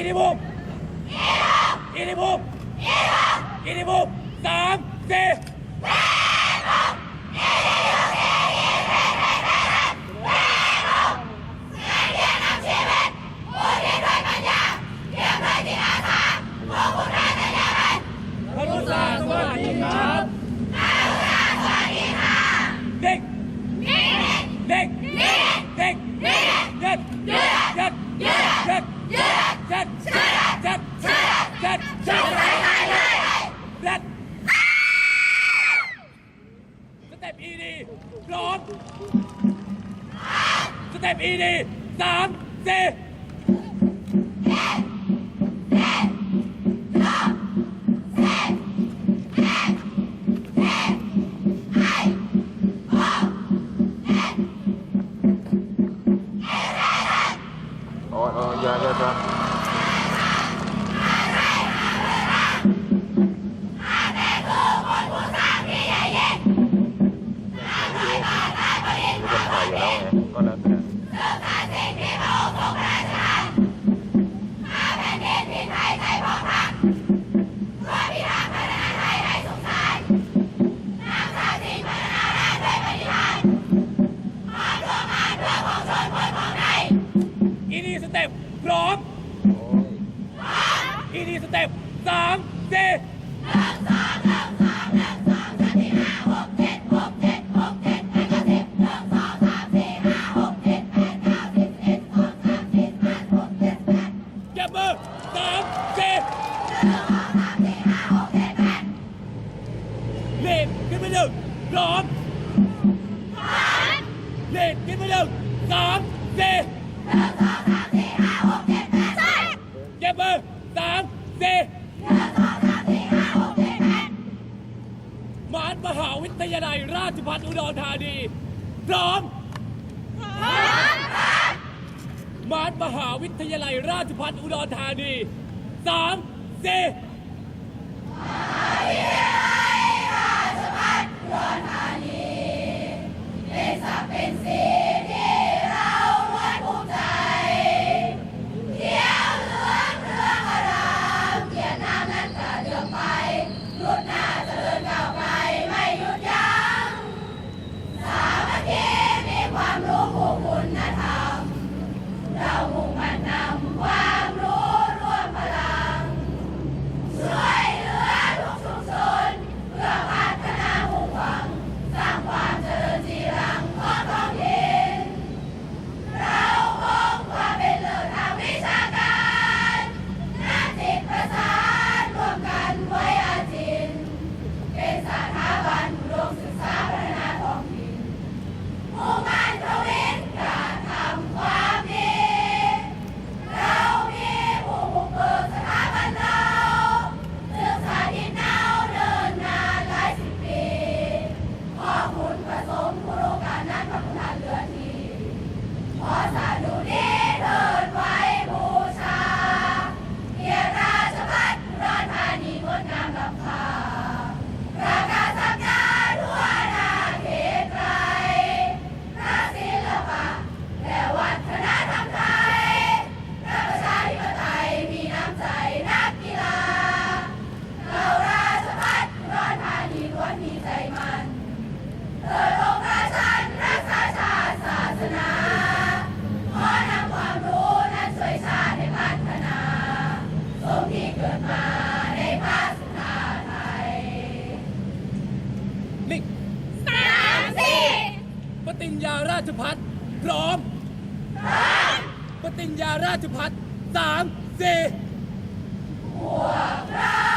กิติภูมิกิติภูมิกิติภูมิสามสี่กิติภูมิ เอพีดีสามสี่ 2 3 4อมเไปหนึ่งสองสี่เก็บมือสามสี่มานมหาวิทยาลัยราชภัฏอุดรธานีพร้อมมานมหาวิทยาลัยราชภัฏอุดรธานีสามสี่ ญญาราชพัฒพร้อมปฏิญญาราชพัฒสามสี่เรา